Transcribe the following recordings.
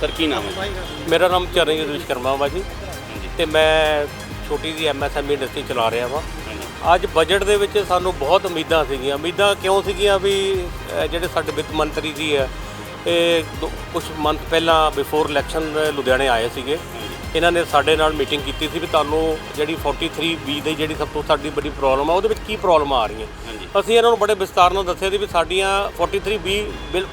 Sir ਕੀ ਨਾਮ ਹੈ ਮੇਰਾ ਨਾਮ ਚਰਨਜੀਤ ਵਿਸ਼ਕਰਮਾ ਵਾ ਜੀ। ਤੇ ਮੈਂ ਛੋਟੀ ਜੀ ਐਮਐਸਐਮਈ ਇੰਡਸਟਰੀ ਚਲਾ ਰਿਹਾ ਵਾਂ। ਅੱਜ ਬਜਟ ਦੇ ਵਿੱਚ ਸਾਨੂੰ ਬਹੁਤ ਉਮੀਦਾਂ ਸੀਗੀਆਂ। ਉਮੀਦਾਂ ਕਿਉਂ ਸੀਗੀਆਂ ਵੀ ਅਹ, ਜਿਹੜੇ ਸਾਡੇ ਵਿੱਤ ਮੰਤਰੀ ਜੀ ਆ ਇਹ ਕੁਝ ਮੰਥ ਪਹਿਲਾਂ ਬਿਫੋਰ ਇਲੈਕਸ਼ਨ ਲੁਧਿਆਣੇ ਆਏ ਸੀਗੇ। ਇਹਨਾਂ ਨੇ ਸਾਡੇ ਨਾਲ ਮੀਟਿੰਗ ਕੀਤੀ ਸੀ ਵੀ ਤੁਹਾਨੂੰ ਜਿਹੜੀ 43 ਬੀ ਦੀ ਜਿਹੜੀ ਸਭ ਤੋਂ ਸਾਡੀ ਵੱਡੀ ਪ੍ਰੋਬਲਮ ਆ ਉਹਦੇ ਵਿੱਚ ਕੀ ਪ੍ਰੋਬਲਮ ਆ ਰਹੀਆਂ? ਹਾਂਜੀ। ਅਸੀਂ ਇਹਨਾਂ ਨੂੰ ਬੜੇ ਵਿਸਤਾਰ ਨਾਲ ਦੱਸਿਆ ਸੀ ਵੀ ਸਾਡੀਆਂ 43 ਬੀ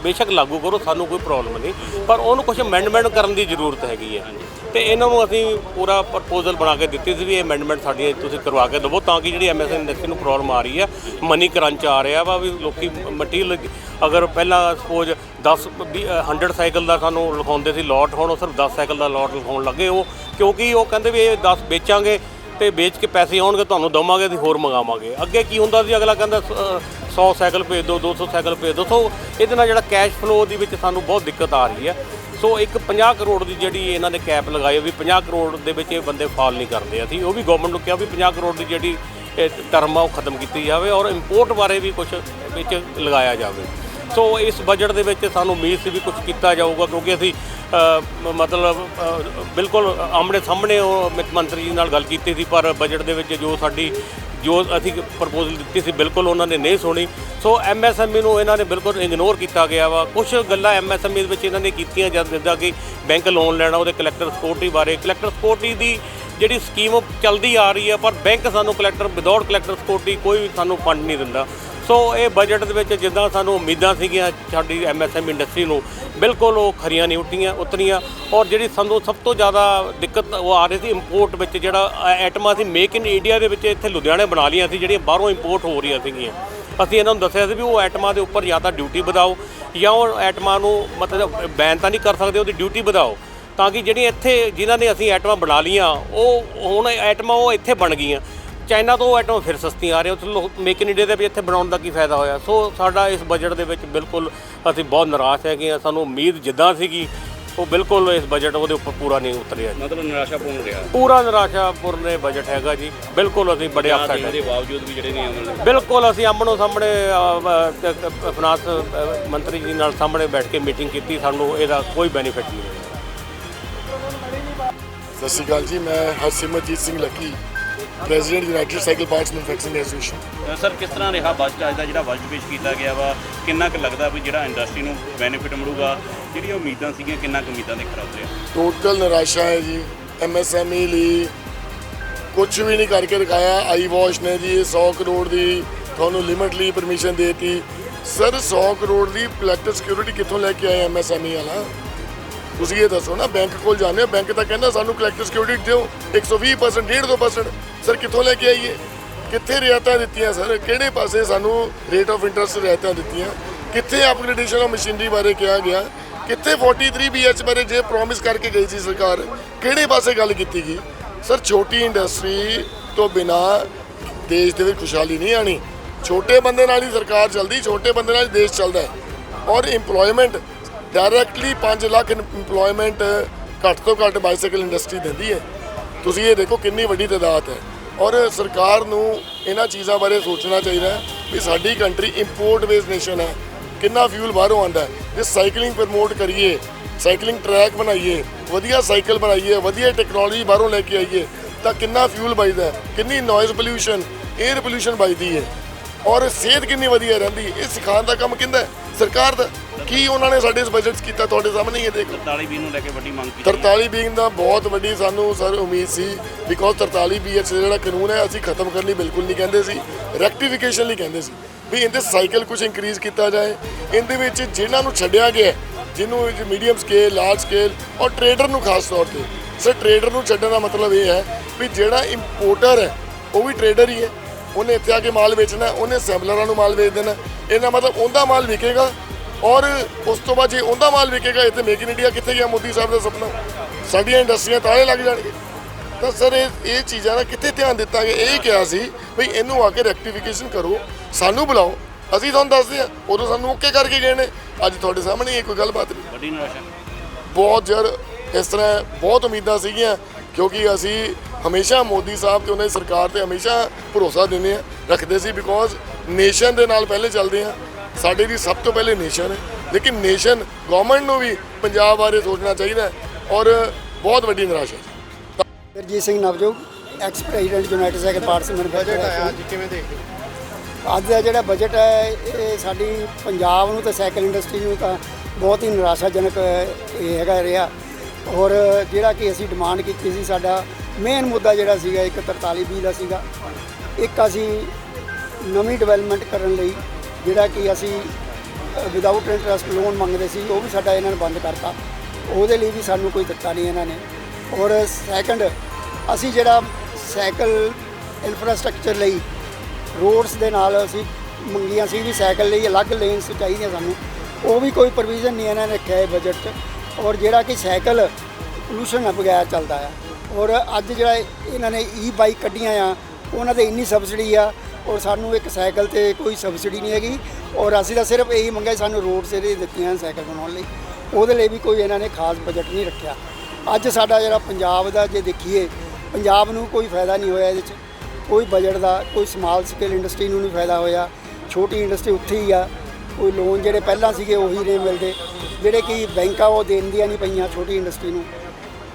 ਬੇਸ਼ੱਕ ਲਾਗੂ ਕਰੋ ਸਾਨੂੰ ਕੋਈ ਪ੍ਰੋਬਲਮ ਨਹੀਂ। ਪਰ ਉਹਨੂੰ ਕੁਝ ਅਮੈਂਡਮੈਂਟ ਕਰਨ ਦੀ ਜ਼ਰੂਰਤ ਹੈਗੀ ਹੈ। ਤੇ ਇਹਨਾਂ ਨੂੰ ਅਸੀਂ ਪੂਰਾ ਪ੍ਰਪੋਜ਼ਲ ਬਣਾ ਕੇ ਦਿੱਤੀ ਸੀ ਵੀ ਇਹ ਅਮੈਂਡਮੈਂਟ ਸਾਡੀਆਂ ਤੁਸੀਂ ਕਰਵਾ ਕੇ ਦਿਵੋ ਤਾਂ ਕਿ ਜਿਹੜੀ ਐਮਐਸਐਨ ਇੰਡਸਟਰੀ ਨੂੰ ਪ੍ਰੋਬਲਮ ਆ ਰਹੀ ਹੈ ਮਨੀ ਕਰੰਚ ਆ ਰਿਹਾ ਵਾ ਵੀ ਲੋਕੀ ਮਟੀਰੀਅਲ ਅਗਰ ਪਹਿਲਾਂ ਸਪੋਜ਼ 10 ਵੀਹ, ਅ, 100 ਸਾਈਕਲ ਦਾ ਸਾਨੂੰ ਲਿਖਾਉਂਦੇ ਸੀ ਲੋਟ ਹੁਣ ਉਹ ਸਿਰਫ 10 ਸਾਈਕਲ ਦਾ ਲੋਟ ਲਿਖਾਉਣ ਲੱਗੇ ਉਹ ਕਿਉਂਕਿ ਉਹ ਕਹਿੰਦੇ ਵੀ ਇਹ 10 ਵੇਚਾਂਗੇ ਤੇ ਵੇਚ ਕੇ ਪੈਸੇ ਆਉਣਗੇ ਤੁਹਾਨੂੰ ਦਵਾਂਗੇ ਅਸੀਂ ਹੋਰ ਮੰਗਾਵਾਂਗੇ। ਅੱਗੇ ਕੀ ਹੁੰਦਾ ਸੀ? ਅਗਲਾ ਕਹਿੰਦਾ 100 ਸਾਈਕਲ ਭੇਜ ਦਿਓ 200 ਸਾਈਕਲ ਭੇਜ ਦਿਓ। ਸੋ ਇਹਦੇ ਨਾਲ ਜਿਹੜਾ ਕੈਸ਼ ਫਲੋ ਦੇ ਵਿੱਚ ਸਾਨੂੰ ਬਹੁਤ ਦਿੱਕਤ ਆ ਰਹੀ ਹੈ। ਸੋ ਇੱਕ 50 ਕਰੋੜ ਦੀ ਜਿਹੜੀ ਇਹਨਾਂ ਨੇ ਕੈਪ ਲਗਾਈ ਹੋਈ 50 ਕਰੋੜ ਦੇ ਵਿੱਚ ਇਹ ਬੰਦੇ ਫਾਲ ਨਹੀਂ ਕਰਦੇ ਅਸੀਂ ਉਹ ਵੀ ਗਵਰਨਮੈਂਟ ਨੂੰ ਕਿਹਾ ਵੀ 50 ਕਰੋੜ ਦੀ ਜਿਹੜੀ ਟਰਮ ਆ ਉਹ ਖਤਮ ਕੀਤੀ ਜਾਵੇ ਔਰ ਇੰਪੋਰਟ ਬਾਰੇ ਵੀ ਕੁਝ ਵਿੱਚ ਲਗਾਇਆ ਜਾਵੇ। ਸੋ ਇਸ ਬਜਟ ਦੇ ਵਿੱਚ ਸਾਨੂੰ ਉਮੀਦ ਸੀ ਵੀ ਕੁਝ ਕੀਤਾ ਜਾਊਗਾ, ਕਿਉਂਕਿ ਅਸੀਂ ਮਤਲਬ ਬਿਲਕੁਲ ਆਮਣੇ ਸਾਹਮਣੇ ਉਹ ਵਿੱਤ ਮੰਤਰੀ ਜੀ ਨਾਲ ਗੱਲ ਕੀਤੀ ਸੀ, ਪਰ ਬਜਟ ਦੇ ਵਿੱਚ ਜੋ ਸਾਡੀ, ਜੋ ਅਸੀਂ ਪ੍ਰਪੋਜ਼ਲ ਦਿੱਤੀ ਸੀ, ਬਿਲਕੁਲ ਉਹਨਾਂ ਨੇ ਨਹੀਂ ਸੁਣੀ। ਸੋ ਐਮਐਸਐਮਈ ਨੂੰ ਇਹਨਾਂ ਨੇ ਬਿਲਕੁਲ ਇਗਨੋਰ ਕੀਤਾ ਗਿਆ ਵਾ। ਕੁਝ ਗੱਲਾਂ ਐਮਐਸਐਮਈ ਦੇ ਵਿੱਚ ਇਹਨਾਂ ਨੇ ਕੀਤੀਆਂ ਜਿੱਦਾਂ ਕਿ ਬੈਂਕ ਲੋਨ ਲੈਣਾ, ਉਹਦੇ ਕਲੈਕਟਰ ਸਿਕਿਉਰਿਟੀ ਬਾਰੇ। ਕਲੈਕਟਰ ਸਿਕਿਉਰਿਟੀ ਦੀ ਜਿਹੜੀ ਸਕੀਮ ਚੱਲਦੀ ਆ ਰਹੀ ਹੈ ਪਰ ਬੈਂਕ ਸਾਨੂੰ ਕਲੈਕਟਰ ਵਿਦਆਊਟ ਕਲੈਕਟਰ ਸਿਕਿਉਰਿਟੀ ਕੋਈ ਵੀ ਸਾਨੂੰ ਫੰਡ ਨਹੀਂ ਦਿੰਦਾ। ਸੋ ਇਹ ਬਜਟ ਦੇ ਵਿੱਚ ਜਿੱਦਾਂ ਸਾਨੂੰ ਉਮੀਦਾਂ ਸੀਗੀਆਂ ਸਾਡੀ ਐਮਐਸਐਮ ਇੰਡਸਟਰੀ ਨੂੰ, ਬਿਲਕੁਲ ਉਹ ਖਰੀਆਂ ਨਹੀਂ ਉਤਰੀਆਂ ਉਤਰੀਆਂ ਔਰ ਜਿਹੜੀ ਸਾਨੂੰ ਸਭ ਤੋਂ ਜ਼ਿਆਦਾ ਦਿੱਕਤ ਉਹ ਆ ਰਹੀ ਸੀ ਇੰਪੋਰਟ ਵਿੱਚ ਜਿਹੜਾ ਐਟਮਾਂ ਸੀ ਮੇਕ ਇਨ ਇੰਡੀਆ ਦੇ ਵਿੱਚ ਇੱਥੇ ਲੁਧਿਆਣੇ ਬਣਾ ਲਈਆਂ ਸੀ, ਜਿਹੜੀਆਂ ਬਾਹਰੋਂ ਇੰਪੋਰਟ ਹੋ ਰਹੀਆਂ ਸੀਗੀਆਂ। ਅਸੀਂ ਇਹਨਾਂ ਨੂੰ ਦੱਸਿਆ ਸੀ ਵੀ ਉਹ ਐਟਮਾਂ ਦੇ ਉੱਪਰ ਜਾਂ ਤਾਂ ਡਿਊਟੀ ਵਧਾਓ ਜਾਂ ਉਹ ਐਟਮਾਂ ਨੂੰ ਮਤਲਬ ਬੈਨ ਤਾਂ ਨਹੀਂ ਕਰ ਸਕਦੇ, ਉਹਦੀ ਡਿਊਟੀ ਵਧਾਓ ਤਾਂ ਕਿ ਜਿਹੜੀਆਂ ਇੱਥੇ ਜਿਨ੍ਹਾਂ ਨੇ ਅਸੀਂ ਆਈਟਮਾਂ ਬਣਾ ਲੀਆਂ ਉਹ ਹੁਣ ਆਈਟਮਾਂ ਉਹ ਇੱਥੇ ਬਣ ਗਈਆਂ। ਚਾਈਨਾ ਤੋਂ ਉਹ ਆਈਟਮਾਂ ਫਿਰ ਸਸਤੀਆਂ ਆ ਰਹੀਆਂ। ਚਲੋ ਮੇਕ ਇਨ ਇੰਡੀਆ ਦੇ ਵੀ ਇੱਥੇ ਬਣਾਉਣ ਦਾ ਕੀ ਫਾਇਦਾ ਹੋਇਆ? ਸੋ ਸਾਡਾ ਇਸ ਬਜਟ ਦੇ ਵਿੱਚ ਬਿਲਕੁਲ ਅਸੀਂ ਬਹੁਤ ਨਿਰਾਸ਼ ਹੈਗੇ ਹਾਂ। ਸਾਨੂੰ ਉਮੀਦ ਜਿੱਦਾਂ ਸੀਗੀ ਉਹ ਬਿਲਕੁਲ ਇਸ ਬਜਟ ਉਹਦੇ ਉੱਪਰ ਪੂਰਾ ਨਹੀਂ ਉਤਰਿਆ ਜੀ। ਮਤਲਬ ਨਿਰਾਸ਼ਾਪੂਰਨ ਰਿਹਾ। ਪੂਰਾ ਨਿਰਾਸ਼ਾਪੂਰਨ ਇਹ ਬਜਟ ਹੈਗਾ ਜੀ। ਬਿਲਕੁਲ ਅਸੀਂ ਬੜੇ ਅਪਸੈਟ ਹਾਂ ਦੇ ਬਾਵਜੂਦ ਵੀ ਜਿਹੜੇ ਨਿਯਮ ਨੇ ਬਿਲਕੁਲ ਅਸੀਂ ਆਮਣੋ ਸਾਹਮਣੇ ਫਾਈਨਾਂਸ ਮੰਤਰੀ ਜੀ ਨਾਲ ਸਾਹਮਣੇ ਬੈਠ ਕੇ ਮੀਟਿੰਗ ਕੀਤੀ। ਸਾਨੂੰ ਇਹਦਾ ਕੋਈ ਬੈਨੀਫਿਟ ਨਹੀਂ ਮਿਲਿਆ ਸਤਿ ਸ਼੍ਰੀ ਅਕਾਲ ਜੀ ਮੈਂ Harsimarjeet Singh Lucky. President united cycle parts manufacturing association uh, sir ਕਿਸ ਤਰ੍ਹਾਂ ਰਿਹਾ ਬਜਟ ਅੱਜ ਦਾ ਜਿਹੜਾ ਬਜਟ ਪੇਸ਼ ਕੀਤਾ ਗਿਆ ਵਾ? ਕਿੰਨਾ ਕੁ ਲੱਗਦਾ ਵੀ ਜਿਹੜਾ ਇੰਡਸਟਰੀ ਨੂੰ ਬੈਨੀਫਿਟ ਮਿਲੂਗਾ? ਜਿਹੜੀਆਂ ਉਮੀਦਾਂ ਸੀਗੀਆਂ ਕਿੰਨਾ ਕੁ ਉਮੀਦਾਂ ਦੇ ਖਰਾ ਉਤਰਿਆ ਟੋਟਲ ਨਿਰਾਸ਼ਾ ਹੈ ਜੀ। ਐਮਐਸਐਮਈ ਲਈ ਕੁਝ ਵੀ ਨਹੀਂ ਕਰਕੇ ਦਿਖਾਇਆ ਆਈ ਵਾਸ਼ ਨੇ ਜੀ 100 ਕਰੋੜ ਦੀ ਤੁਹਾਨੂੰ ਲਿਮਟ ਲਈ ਪਰਮਿਸ਼ਨ ਦੇਤੀ। ਸਰ 100 ਕਰੋੜ ਦੀ ਕਲੈਕਟਰ ਸਿਕਿਉਰਿਟੀ ਕਿੱਥੋਂ ਲੈ ਕੇ ਆਏ ਐਮਐਸਐਮਈ ਵਾਲਾ? ਤੁਸੀਂ ਇਹ ਦੱਸੋ ਨਾ ਬੈਂਕ ਕੋਲ ਜਾਂਦੇ ਹੋ ਬੈਂਕ ਤਾਂ ਕਹਿੰਦਾ ਸਾਨੂੰ ਕਲੈਕਟਰ ਸਿਕਿਉਰਿਟੀ ਦਿਓ 120% 1.5% ਸਰ ਕਿੱਥੋਂ ਲੈ ਕੇ ਆਈਏ? ਕਿੱਥੇ ਰਿਆਇਤਾਂ ਦਿੱਤੀਆਂ ਸਰ ਕਿਹੜੇ ਪਾਸੇ ਸਾਨੂੰ ਰੇਟ ਆਫ ਇੰਟਰਸਟ ਰਿਆਇਤਾਂ ਦਿੱਤੀਆਂ? ਕਿੱਥੇ ਅਪਗ੍ਰੇਡੇਸ਼ਨ ਆਫ ਮਸ਼ੀਨਰੀ ਬਾਰੇ ਕਿਹਾ ਗਿਆ? ਕਿੱਥੇ 43 ਬੀਐਚ ਬਾਰੇ ਜੇ ਪ੍ਰੋਮਿਸ ਕਰਕੇ ਗਈ ਸੀ ਸਰਕਾਰ? ਕਿਹੜੇ ਪਾਸੇ ਗੱਲ ਕੀਤੀ ਗਈ? ਸਰ ਛੋਟੀ ਇੰਡਸਟਰੀ ਤੋਂ ਬਿਨਾ ਦੇਸ਼ ਦੇ ਵਿੱਚ ਖੁਸ਼ਹਾਲੀ ਨਹੀਂ ਆਣੀ ਛੋਟੇ ਬੰਦੇ ਨਾਲ ਹੀ ਸਰਕਾਰ ਚੱਲਦੀ, ਛੋਟੇ ਬੰਦੇ ਨਾਲ ਹੀ ਦੇਸ਼ ਚੱਲਦਾ ਹੈ। ਔਰ EMPLOYMENT ਡਾਇਰੈਕਟਲੀ 5 ਲੱਖ EMPLOYMENT ਘੱਟ ਤੋਂ ਘੱਟ ਬਾਈਸਾਈਕਲ ਇੰਡਸਟਰੀ ਦਿੰਦੀ ਹੈ। ਤੁਸੀਂ ਇਹ ਦੇਖੋ ਕਿੰਨੀ ਵੱਡੀ ਤਾਦਾਦ ਹੈ। ਔਰ ਸਰਕਾਰ ਨੂੰ ਇਹਨਾਂ ਚੀਜ਼ਾਂ ਬਾਰੇ ਸੋਚਣਾ ਚਾਹੀਦਾ ਵੀ ਸਾਡੀ ਕੰਟਰੀ ਇੰਪੋਰਟ ਬੇਸਡ ਨੇਸ਼ਨ ਹੈ। ਕਿੰਨਾ ਫਿਊਲ ਬਾਹਰੋਂ ਆਉਂਦਾ ਜੇ ਸਾਈਕਲਿੰਗ ਪ੍ਰਮੋਟ ਕਰੀਏ ਸਾਈਕਲਿੰਗ ਟਰੈਕ ਬਣਾਈਏ, ਵਧੀਆ ਸਾਈਕਲ ਬਣਾਈਏ, ਵਧੀਆ ਟੈਕਨੋਲੋਜੀ ਬਾਹਰੋਂ ਲੈ ਕੇ ਆਈਏ, ਤਾਂ ਕਿੰਨਾ ਫਿਊਲ ਬਚਦਾ ਕਿੰਨੀ ਨੋਇਜ਼ ਪੋਲਿਊਸ਼ਨ 에ਅਰ ਪੋਲਿਊਸ਼ਨ ਬਚਦੀ ਹੈ। ਔਰ ਸਿਹਤ ਕਿੰਨੀ ਵਧੀਆ ਰਹਿੰਦੀ ਇਹ ਸਿਖਾਉਣ ਦਾ ਕੰਮ ਕਿੰਦਾ ਸਰਕਾਰ ਦਾ। ਕੀ ਉਹਨਾਂ ਨੇ ਸਾਡੇ ਇਸ ਬਜਟ 'ਚ ਕੀਤਾ? ਤੁਹਾਡੇ ਸਾਹਮਣੇ ਹੀ ਹੈ ਦੇਖ। 43 ਵੀ ਨੂੰ ਲੈ ਕੇ ਵੱਡੀ ਮੰਗ ਕੀਤੀ 43 ਬੀਇੰਗ ਦਾ ਬਹੁਤ ਵੱਡੀ ਸਾਨੂੰ ਸਰ ਉਮੀਦ ਸੀ ਬਿਕੋਜ਼ 43 ਬੀਐਚ ਜਿਹੜਾ ਕਾਨੂੰਨ ਹੈ ਅਸੀਂ ਖਤਮ ਕਰਨ ਲਈ ਬਿਲਕੁਲ ਨਹੀਂ ਕਹਿੰਦੇ ਸੀ। ਰੈਕਟੀਫਿਕੇਸ਼ਨ ਲਈ ਕਹਿੰਦੇ ਸੀ ਵੀ ਇਹਦੇ ਸਾਈਕਲ ਕੁਝ ਇੰਕਰੀਜ਼ ਕੀਤਾ ਜਾਏ। ਇਹਦੇ ਵਿੱਚ ਜਿਨ੍ਹਾਂ ਨੂੰ ਛੱਡਿਆ ਗਿਆ ਜਿਹਨੂੰ ਮੀਡੀਅਮ ਸਕੇਲ ਲਾਰਜ ਸਕੇਲ ਔਰ ਟ੍ਰੇਡਰ ਨੂੰ ਖਾਸ ਤੌਰ ਤੇ। ਸਰ ਟ੍ਰੇਡਰ ਨੂੰ ਛੱਡਣ ਦਾ ਮਤਲਬ ਇਹ ਹੈ ਵੀ ਜਿਹੜਾ ਇੰਪੋਰਟਰ ਹੈ ਉਹ ਵੀ ਟ੍ਰੇਡਰ ਹੀ ਹੈ। ਉਹਨੇ ਇੱਥੇ ਆ ਕੇ ਮਾਲ ਵੇਚਣਾ ਉਹਨੇ ਅਸੈਂਬਲਰਾਂ ਨੂੰ ਮਾਲ ਵੇਚ ਦੇਣਾ ਇਹਦਾ ਮਤਲਬ ਉਹਦਾ ਮਾਲ ਵਿਕੇਗਾ ਔਰ ਉਸ ਤੋਂ ਬਾਅਦ ਜੇ ਉਹਦਾ ਮਾਲ ਵਿਕੇਗਾ ਇੱਥੇ ਮੇਕ ਇਨ ਇੰਡੀਆ ਕਿੱਥੇ ਗਿਆ? ਮੋਦੀ ਸਾਹਿਬ ਦਾ ਸੁਪਨਾ। ਸਾਡੀਆਂ ਇੰਡਸਟਰੀਆਂ ਤਾਲੇ ਲੱਗ ਜਾਣਗੇ ਤਾਂ ਸਰ ਇਹ ਇਹ ਚੀਜ਼ਾਂ ਦਾ ਕਿੱਥੇ ਧਿਆਨ ਦਿੱਤਾ ਗਿਆ ਇਹ ਕਿਹਾ ਸੀ ਵੀ ਇਹਨੂੰ ਆ ਕੇ ਰੈਕਟੀਫਿਕੇਸ਼ਨ ਕਰੋ ਸਾਨੂੰ ਬੁਲਾਓ। ਅਸੀਂ ਤੁਹਾਨੂੰ ਦੱਸਦੇ ਹਾਂ ਉਦੋਂ ਸਾਨੂੰ ਓਕੇ ਕਰਕੇ ਗਏ ਨੇ। ਅੱਜ ਤੁਹਾਡੇ ਸਾਹਮਣੇ ਇਹ ਕੋਈ ਗੱਲਬਾਤ ਨਹੀਂ। ਵੱਡੀ ਨਿਰਾਸ਼ਾ। ਬਹੁਤ ਯਾਰ ਇਸ ਤਰ੍ਹਾਂ ਬਹੁਤ ਉਮੀਦਾਂ ਸੀਗੀਆਂ ਕਿਉਂਕਿ ਅਸੀਂ ਹਮੇਸ਼ਾ ਮੋਦੀ ਸਾਹਿਬ ਤੇ ਉਹਨਾਂ ਦੀ ਸਰਕਾਰ ਤੇ ਹਮੇਸ਼ਾ ਭਰੋਸਾ ਦਿੰਦੇ ਆ ਰੱਖਦੇ ਸੀ ਬਿਕੋਜ਼ ਨੇਸ਼ਨ ਦੇ ਨਾਲ ਪਹਿਲੇ ਚੱਲਦੇ ਆ ਸਾਡੇ ਦੀ ਸਭ ਤੋਂ ਪਹਿਲੇ ਨੇਸ਼ਨ ਹੈ। ਲੇਕਿਨ ਨੇਸ਼ਨ ਗਵਰਨਮੈਂਟ ਨੂੰ ਵੀ ਪੰਜਾਬ ਬਾਰੇ ਸੋਚਣਾ ਚਾਹੀਦਾ ਹੈ ਔਰ ਬਹੁਤ ਵੱਡੀ ਨਿਰਾਸ਼ਾ ਹੈ। Gurjeet Singh Navjog ex president united cycle parts manufacturer ਆਇਆ ਅੱਜ ਕਿਵੇਂ ਦੇਖਦੇ ਅੱਜ ਦਾ ਜਿਹੜਾ ਬਜਟ ਹੈ ਇਹ ਸਾਡੀ ਪੰਜਾਬ ਨੂੰ ਤੇ ਸਾਈਕਲ ਇੰਡਸਟਰੀ ਨੂੰ ਤਾਂ ਬਹੁਤ ਹੀ ਨਿਰਾਸ਼ਾਜਨਕ ਇਹ ਹੈਗਾ ਰਿਹਾ। ਔਰ ਜਿਹੜਾ ਕਿ ਅਸੀਂ ਡਿਮਾਂਡ ਕੀਤੀ ਸੀ ਸਾਡਾ ਮੇਨ ਮੁੱਦਾ ਜਿਹੜਾ ਸੀਗਾ ਇੱਕ 43 ਬੀ ਦਾ ਸੀਗਾ। ਇੱਕ ਅਸੀਂ ਨਵੀਂ ਡਿਵੈਲਪਮੈਂਟ ਕਰਨ ਲਈ ਜਿਹੜਾ ਕਿ ਅਸੀਂ ਵਿਦਆਊਟ ਇੰਟਰਸਟ ਲੋਨ ਮੰਗਦੇ ਸੀ, ਉਹ ਵੀ ਸਾਡਾ ਇਹਨਾਂ ਨੇ ਬੰਦ ਕਰਤਾ। ਉਹਦੇ ਲਈ ਵੀ ਸਾਨੂੰ ਕੋਈ ਦਿੱਤਾ ਨਹੀਂ ਇਹਨਾਂ ਨੇ। ਔਰ ਸੈਕੰਡ ਅਸੀਂ ਜਿਹੜਾ ਸਾਈਕਲ ਇਨਫਰਾਸਟ੍ਰਕਚਰ ਲਈ ਰੋਡਸ ਦੇ ਨਾਲ ਅਸੀਂ ਮੰਗੀਆਂ ਸੀ ਵੀ ਸਾਈਕਲ ਲਈ ਅਲੱਗ ਲੇਨਸ ਚਾਹੀਦੀਆਂ ਸਾਨੂੰ। ਉਹ ਵੀ ਕੋਈ ਪ੍ਰੋਵੀਜ਼ਨ ਨਹੀਂ ਇਹਨਾਂ ਨੇ ਰੱਖਿਆ ਹੈ ਬਜਟ 'ਚ। ਔਰ ਜਿਹੜਾ ਕਿ ਸਾਈਕਲ ਪੋਲੂਸ਼ਨ ਨਾਲ ਬਗੈਰ ਚੱਲਦਾ ਆ। ਔਰ ਅੱਜ ਜਿਹੜਾ ਇਹਨਾਂ ਨੇ ਈ ਬਾਈਕ ਕੱਢੀਆਂ ਆ, ਉਹਨਾਂ ਤੇ ਇੰਨੀ ਸਬਸਿਡੀ ਆ ਔਰ ਸਾਨੂੰ ਇੱਕ ਸਾਈਕਲ ਤੇ ਕੋਈ ਸਬਸਿਡੀ ਨਹੀਂ ਹੈਗੀ ਔਰ ਅਸੀਂ ਤਾਂ ਸਿਰਫ ਇਹੀ ਮੰਗਿਆ ਸਾਨੂੰ ਰੋਡ ਸੇ ਦਿੱਤੀਆਂ ਸਾਈਕਲ ਬਣਾਉਣ ਲਈ। ਉਹਦੇ ਲਈ ਵੀ ਕੋਈ ਇਹਨਾਂ ਨੇ ਖਾਸ ਬਜਟ ਨਹੀਂ ਰੱਖਿਆ। ਅੱਜ ਸਾਡਾ ਜਿਹੜਾ ਪੰਜਾਬ ਦਾ ਜੇ ਦੇਖੀਏ, ਪੰਜਾਬ ਨੂੰ ਕੋਈ ਫਾਇਦਾ ਨਹੀਂ ਹੋਇਆ ਇਹਦੇ 'ਚ। ਕੋਈ ਬਜਟ ਦਾ, ਕੋਈ ਸਮਾਲ ਸਕੇਲ ਇੰਡਸਟਰੀ ਨੂੰ ਨਹੀਂ ਫਾਇਦਾ ਹੋਇਆ। ਛੋਟੀ ਇੰਡਸਟਰੀ ਉੱਥੇ ਹੀ ਆ। ਕੋਈ ਲੋਨ ਜਿਹੜੇ ਪਹਿਲਾਂ ਸੀਗੇ ਉਹੀ ਨਹੀਂ ਮਿਲਦੇ। ਜਿਹੜੇ ਕਿ ਬੈਂਕਾਂ ਉਹ ਦੇਣਦੀਆਂ ਨਹੀਂ ਪਈਆਂ ਛੋਟੀ ਇੰਡਸਟਰੀ ਨੂੰ।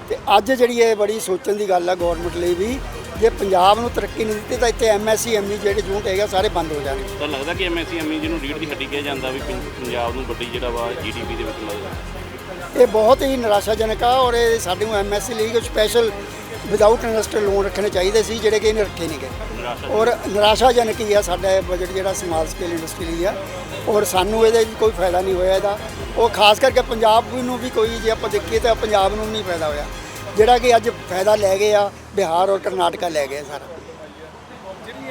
ਤੇ ਅੱਜ ਜਿਹੜੀ ਇਹ ਬੜੀ ਸੋਚਣ ਦੀ ਗੱਲ ਆ ਗਵਰਨਮੈਂਟ ਲਈ ਵੀ ਜੇ ਪੰਜਾਬ ਨੂੰ ਤਰੱਕੀ ਨਹੀਂ ਦਿੱਤੀ ਤਾਂ ਇੱਥੇ ਐਮਐਸਸੀ ਐਮਈ ਜਿਹੜੇ ਜੂਟ ਹੈਗਾ ਸਾਰੇ ਬੰਦ ਹੋ ਜਾਣਗੇ। ਤਾਂ ਲੱਗਦਾ ਕਿ ਐਮਐਸਸੀ ਐਮਈ ਜਿਹਨੂੰ ਰੀੜ ਦੀ ਹੱਡੀ ਕਿਹਾ ਜਾਂਦਾ ਵੀ ਪੰ- ਪੰਜਾਬ ਨੂੰ ਵੱਡੀ ਜਿਹੜਾ ਵਾ ਜੀਡੀਪੀ ਦੇ ਵਿੱਚ ਲੱਗਦਾ ਇਹ ਬਹੁਤ ਹੀ ਨਿਰਾਸ਼ਾਜਨਕ ਆ ਔਰ ਇਹ ਸਾਨੂੰ ਐਮਐਸਸੀ ਲਈ ਕੋਈ ਸਪੈਸ਼ਲ ਵਿਦਆਊਟ ਇਨਵੈਸਟਰ ਲੋਨ ਰੱਖਣੇ ਚਾਹੀਦੇ ਸੀ ਜਿਹੜੇ ਕਿ ਇਹਨੇ ਰੱਖੇ ਨਹੀਂ ਗਏ ਨਿਰਾਸ਼ਾ ਔਰ ਨਿਰਾਸ਼ਾਜਨਕ ਹੀ ਆ ਸਾਡਾ ਇਹ ਬਜਟ ਜਿਹੜਾ ਸਮਾਲ ਸਕੇਲ ਇੰਡਸਟਰੀ ਲਈ ਆ। ਔਰ ਸਾਨੂੰ ਇਹਦੇ ਵਿੱਚ ਕੋਈ ਫਾਇਦਾ ਨਹੀਂ ਹੋਇਆ ਇਹਦਾ। ਉਹ ਖਾਸ ਕਰਕੇ ਪੰਜਾਬ ਨੂੰ ਵੀ ਕੋਈ ਜੇ ਆਪਾਂ ਦੇਖੀਏ ਤਾਂ ਪੰਜਾਬ ਨੂੰ ਨਹੀਂ ਫਾਇਦਾ ਹੋਇਆ। ਜਿਹੜਾ ਕਿ ਅੱਜ ਫਾਇਦਾ ਲੈ ਗਏ ਆ ਬਿਹਾਰ ਔਰ ਕਰਨਾਟਕਾ ਲੈ ਗਏ ਸਾਰਾ।